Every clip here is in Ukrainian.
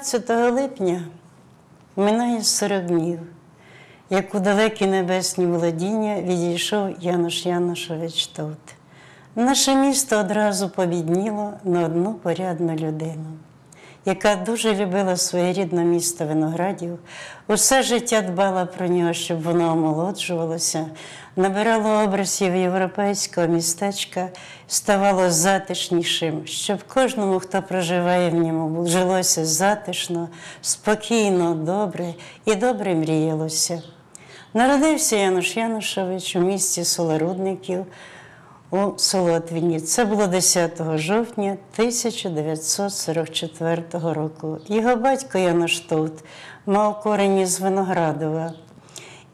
14 липня минає 40 днів, як у далекі небесні володіння відійшов Януш Янушович Товт. Наше місто одразу побідніло на одну порядну людину, яка дуже любила своє рідне місто виноградів, усе життя дбала про нього, щоб воно омолоджувалося, набирало образів європейського містечка, ставало затишнішим, щоб кожному, хто проживає в ньому, жилося затишно, спокійно, добре і добре мріялося. Народився Януш Янушович у місті Солорудників у Солотвіні. Це було 10 жовтня 1944 року. Його батько Януш Товт мав корені з Виноградова.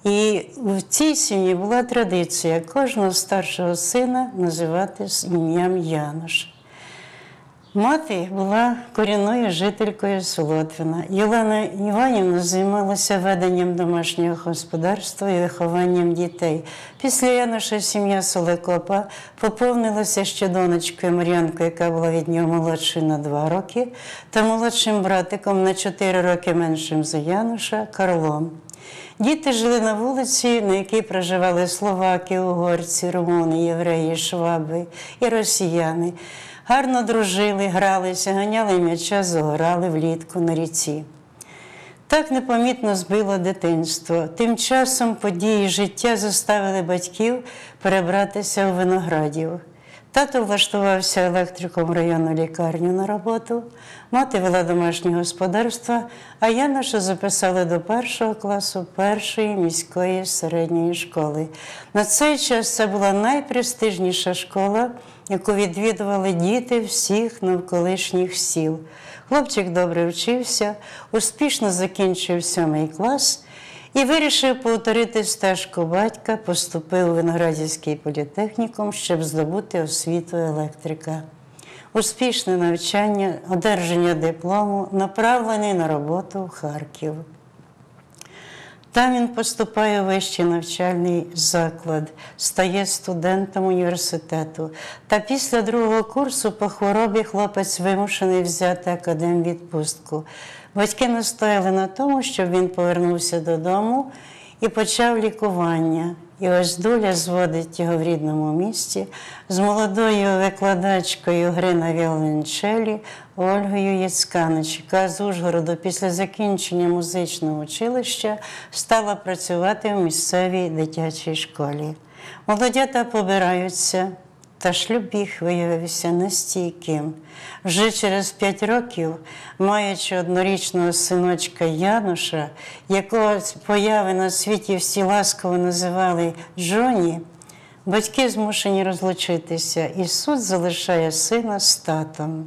І в цій сім'ї була традиція кожного старшого сина називати ім'ям Януш. Мати була корінною жителькою Солотвина. Єлена Іванівна займалася веденням домашнього господарства і вихованням дітей. Після Януша сім'я Солекопа поповнилася ще донечкою Мар'янкою, яка була від нього молодшою на два роки, та молодшим братиком на чотири роки меншим за Януша Карлом. Діти жили на вулиці, на якій проживали словаки, угорці, румуни, євреї, шваби і росіяни. Гарно дружили, гралися, ганяли м'яча, загорали влітку на ріці. Так непомітно збило дитинство. Тим часом події життя заставили батьків перебратися у виноградів. Тато влаштувався електриком районну лікарню на роботу, мати вела домашнє господарство, а я наша записали до першого класу першої міської середньої школи. На цей час це була найпрестижніша школа, яку відвідували діти всіх навколишніх сіл. Хлопчик добре вчився, успішно закінчив сьомий клас. І вирішив повторити стежку батька, поступив у Виноградівський політехнікум, щоб здобути освіту електрика. Успішне навчання, одержання диплому, направлений на роботу в Харків. Там він поступає у вищий навчальний заклад, стає студентом університету. Та після другого курсу по хворобі хлопець вимушений взяти академвідпустку. Батьки настояли на тому, щоб він повернувся додому і почав лікування. І ось доля зводить його в рідному місті з молодою викладачкою гри на віолончелі Ольгою Яцканич, яка з Ужгороду після закінчення музичного училища стала працювати в місцевій дитячій школі. Молодята побираються, та шлюб їх виявився нестійким. Вже через п'ять років, маючи однорічного синочка Януша, якого появи на світі всі ласково називали Джоні, батьки змушені розлучитися, і суд залишає сина з татом.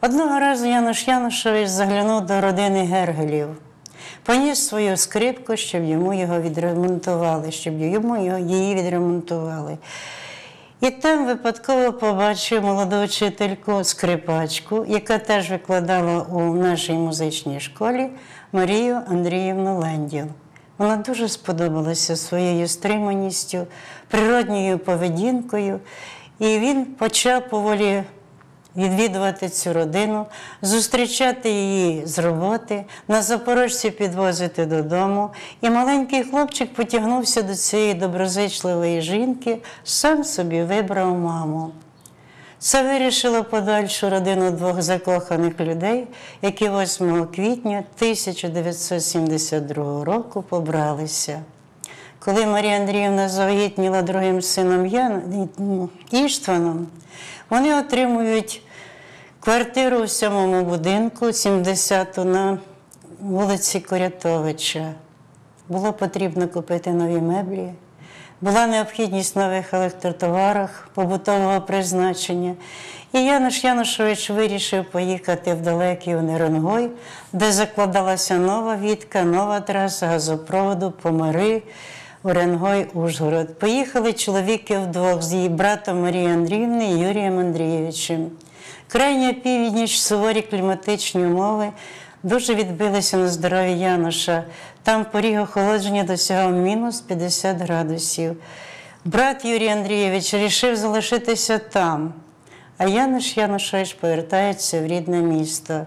Одного разу Януш Янушович заглянув до родини Гергелів. Поніс свою скрипку, щоб йому його відремонтували, щоб йому її відремонтували. І там випадково побачив молоду вчительку скрипачку, яка теж викладала у нашій музичній школі Марію Андріївну Ленділ. Вона дуже сподобалася своєю стриманістю, природньою поведінкою, і він почав поволі відвідувати цю родину, зустрічати її з роботи, на запорожці підвозити додому. І маленький хлопчик потягнувся до цієї доброзичливої жінки, сам собі вибрав маму. Це вирішило подальшу родину двох закоханих людей, які 8 квітня 1972 року побралися. Коли Марія Андріївна завагітніла другим сином Ян... Іштваном, вони отримують квартиру у сьомому будинку, 70-ту на вулиці Корятовича. Було потрібно купити нові меблі, була необхідність в нових електротоварах побутового призначення. І Януш Янушович вирішив поїхати в далекий Унеронгой, де закладалася нова відка, нова траса газопроводу, помири. Уренгой, Ужгород. Поїхали чоловіки вдвох з її братом Марією Андріївною і Юрієм Андрійовичем. Крайня північ, суворі кліматичні умови дуже відбилися на здоров'ї Януша. Там поріг охолодження досягав мінус 50 градусів. Брат Юрій Андрійович вирішив залишитися там. А Януш Янушевич повертається в рідне місто.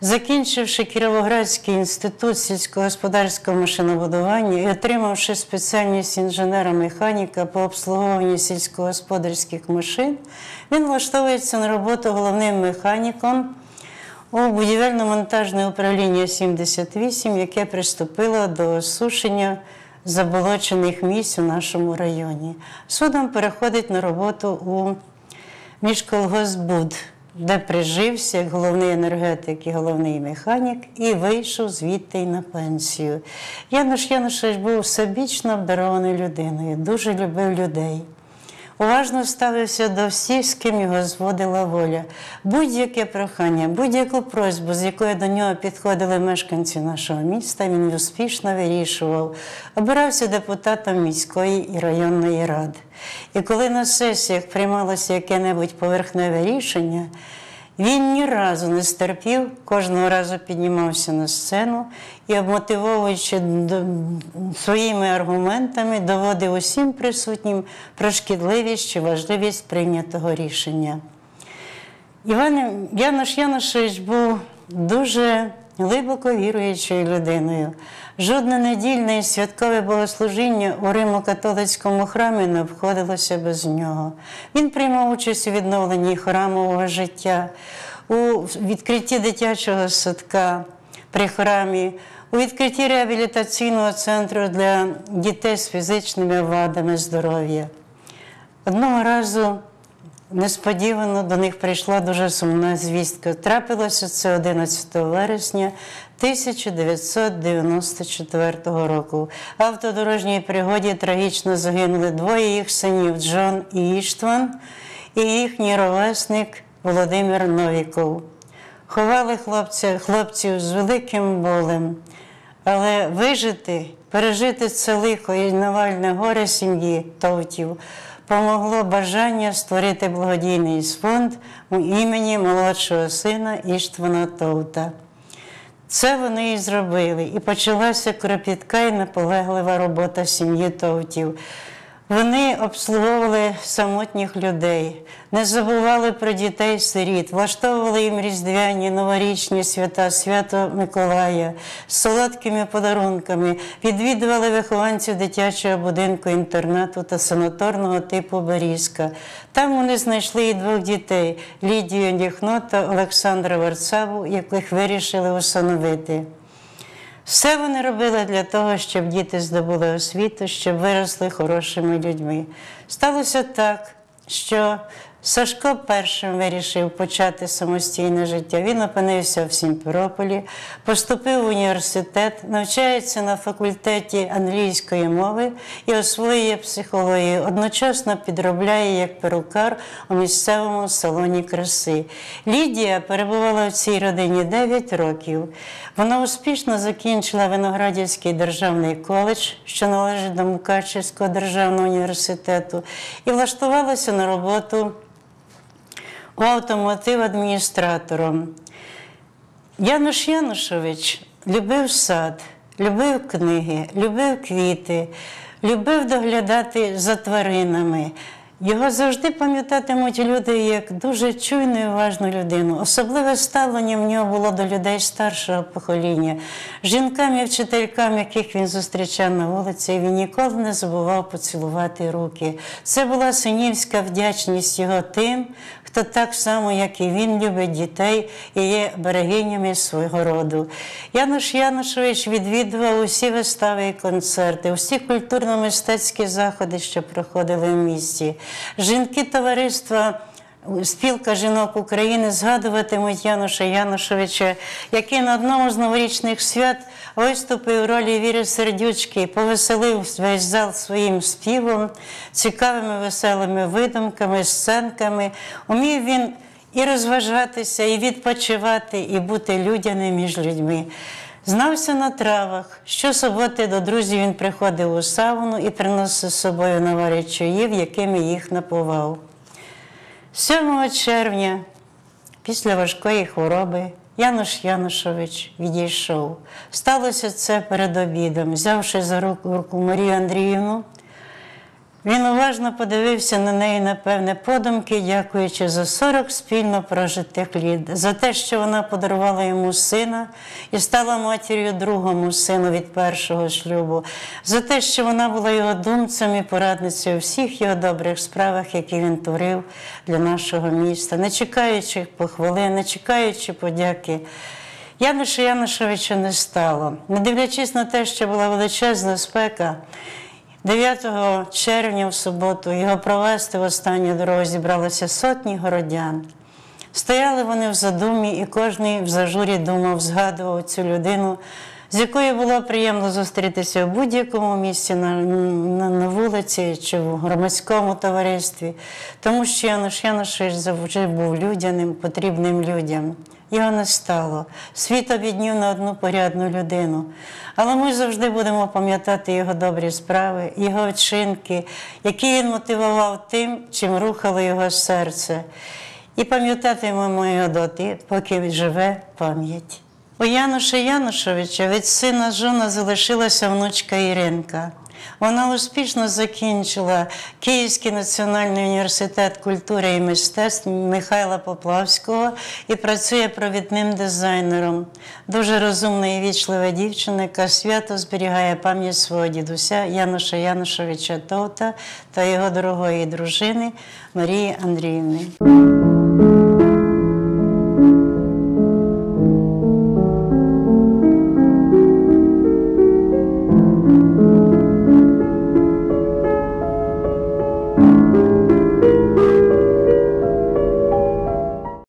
Закінчивши Кіровоградський інститут сільськогосподарського машинобудування і отримавши спеціальність інженера-механіка по обслуговуванню сільськогосподарських машин, він влаштовується на роботу головним механіком у будівельно-монтажне управління 78, яке приступило до осушення заболочених місць у нашому районі. Судом переходить на роботу у міжколгоспбуд, де прижився як головний енергетик і головний механік, і вийшов звідти й на пенсію. Януш Янушевич був всебічно обдарованою людиною, дуже любив людей. Уважно ставився до всіх, з ким його зводила воля. Будь-яке прохання, будь-яку просьбу, з якою до нього підходили мешканці нашого міста, він успішно вирішував. Обирався депутатом міської і районної ради. І коли на сесіях приймалося яке-небудь поверхневе рішення, він ні разу не стерпів, кожного разу піднімався на сцену і, обмотивовуючи своїми аргументами, доводив усім присутнім про шкідливість чи важливість прийнятого рішення. Іван Януш Янушевич був дуже глибоко віруючою людиною. Жодне недільне і святкове богослужіння у Римо-католицькому храмі не обходилося без нього. Він приймав участь у відновленні храмового життя, у відкритті дитячого садка при храмі, у відкритті реабілітаційного центру для дітей з фізичними вадами здоров'я. Одного разу несподівано до них прийшла дуже сумна звістка. Трапилося це 11 вересня 1994 року. В автодорожній пригоді трагічно загинули двоє їх синів Джон і Іштван, і їхній ровесник Володимир Новіков. Ховали хлопця, хлопців з великим болем. Але вижити, пережити це лихо і навальне горе сім'ї Товтів помогло бажання створити благодійний фонд у імені молодшого сина Іштвана Товта. Це вони і зробили, і почалася кропітка і наполеглива робота сім'ї Товтів. Вони обслуговували самотніх людей, не забували про дітей сиріт, влаштовували їм різдвяні новорічні свята, свято Миколая з солодкими подарунками, відвідували вихованців дитячого будинку інтернату та санаторного типу Берізка. Там вони знайшли і двох дітей Лідію Діхно та Олександра Варцаву, яких вирішили усиновити. Все вони робили для того, щоб діти здобули освіту, щоб виросли хорошими людьми. Сталося так, що Сашко першим вирішив почати самостійне життя. Він опинився в Сімферополі, поступив в університет, навчається на факультеті англійської мови і освоює психологію. Одночасно підробляє як перукар у місцевому салоні краси. Лідія перебувала в цій родині 9 років. Вона успішно закінчила Виноградівський державний коледж, що належить до Мукачевського державного університету, і влаштувалася на роботу автомотив адміністратором. Януш Янушович любив сад, любив книги, любив квіти, любив доглядати за тваринами. Його завжди пам'ятатимуть люди як дуже чуйну і уважну людину. Особливе ставлення в нього було до людей старшого покоління, жінкам і вчителькам, яких він зустрічав на вулиці, і він ніколи не забував поцілувати руки. Це була синівська вдячність його тим, хто так само, як і він, любить дітей і є берегинями свого роду. Януш Янушович відвідував усі вистави і концерти, усі культурно-мистецькі заходи, що проходили в місті. Жінки товариства. Спілка жінок України згадуватимуть Януша Янушовича, який на одному з новорічних свят виступив у ролі Віри Сердючки, повеселив весь зал своїм співом, цікавими веселими видумками, сценками. Умів він і розважатися, і відпочивати, і бути людяним між людьми. Знався на травах. Щосуботи до друзів він приходив у сауну і приносив з собою навари чаїв, якими їх напував. 7 червня, після важкої хвороби, Януш Янушович відійшов. Сталося це перед обідом, взявши за руку Марію Андріївну, Він уважно подивився на неї, напевне, подумки, дякуючи за 40 спільно прожитих літ, за те, що вона подарувала йому сина і стала матір'ю другому сину від першого шлюбу, за те, що вона була його думцем і порадницею у всіх його добрих справах, які він творив для нашого міста, не чекаючи похвали, не чекаючи подяки. Януша Янушевича не стало. Не дивлячись на те, що була величезна спека, 9 червня в суботу його провести в останню дорогу зібралося сотні городян. Стояли вони в задумі, і кожен в зажурі думав, згадував цю людину, з якою було приємно зустрітися в будь-якому місці на, на, на вулиці чи в громадському товаристві, тому що Януш Янушевич завжди був людяним, потрібним людям. Його не стало. Світ обіднів на одну порядну людину. Але ми завжди будемо пам'ятати його добрі справи, його вчинки, які він мотивував тим, чим рухало його серце. І пам'ятатимемо його доти, поки живе пам'ять. У Януша Янушовича від сина Жона залишилася внучка Іринка. Вона успішно закінчила Київський національний університет культури і мистецтв Михайла Поплавського і працює провідним дизайнером. Дуже розумна і вічлива дівчина, яка свято зберігає пам'ять свого дідуся Януша Янушовича Товта та його дорогої дружини Марії Андріївни.